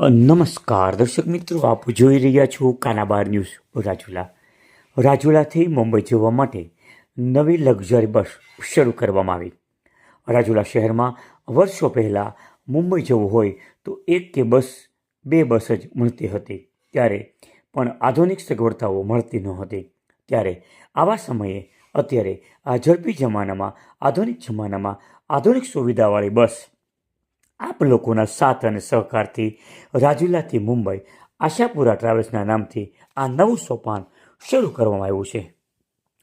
નમસ્કાર દર્શક મિત્રો, આપ જોઈ રહ્યા છો કાનાબાર ન્યૂઝ રાજુલા. રાજુલાથી મુંબઈ જવા માટે નવી લક્ઝરી બસ શરૂ કરવામાં આવી. રાજુલા શહેરમાં વર્ષો પહેલાં મુંબઈ જવું હોય તો એક કે બસ, બે બસ જ મળતી હતી. ત્યારે પણ આધુનિક સગવડતાઓ મળતી નહોતી. ત્યારે આવા સમયે અત્યારે આ ઝડપી જમાનામાં, આધુનિક જમાનામાં આધુનિક સુવિધાવાળી બસ આપ લોકોના સાથ અને સહકારથી રાજુલાથી મુંબઈ, આશાપુરા ટ્રાવેલ્સના નામથી આ નવું સોપાન શરૂ કરવામાં આવ્યું છે.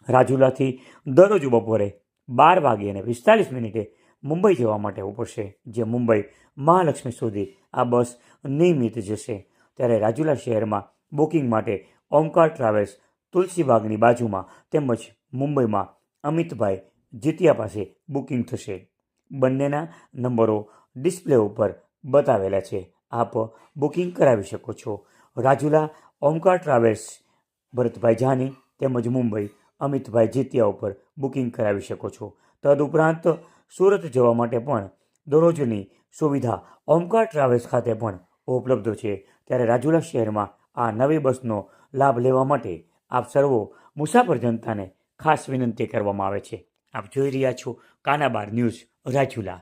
રાજુલાથી દરરોજ બપોરે બાર વાગે અને પિસ્તાલીસ મિનિટે મુંબઈ જવા માટે ઉપડશે જે મુંબઈ મહાલક્ષ્મી સુધી આ બસ નિયમિત જશે. ત્યારે રાજુલા શહેરમાં બુકિંગ માટે ઓમકાર ટ્રાવેલ્સ તુલસીબાગની બાજુમાં તેમજ મુંબઈમાં અમિતભાઈ જીતિયા પાસે બુકિંગ થશે. બંનેના નંબરો ડિસ્પ્લે ઉપર બતાવેલા છે. આપ બુકિંગ કરાવી શકો છો. રાજુલા, ઓમકાર ટ્રાવેલ્સ, ભરતભાઈ જાની તેમજ મુંબઈ, અમિતભાઈ જીતિયા ઉપર બુકિંગ કરાવી શકો છો. તદુપરાંત સુરત જવા માટે પણ દરરોજની સુવિધા ઓમકાર ટ્રાવેલ્સ ખાતે પણ ઉપલબ્ધ છે. ત્યારે રાજુલા શહેરમાં આ નવી બસનો લાભ લેવા માટે આપ સર્વો મુસાફર જનતાને ખાસ વિનંતી કરવામાં આવે છે. આપ જોઈ રહ્યા છો કાનાબાર ન્યૂઝ રાજુલા.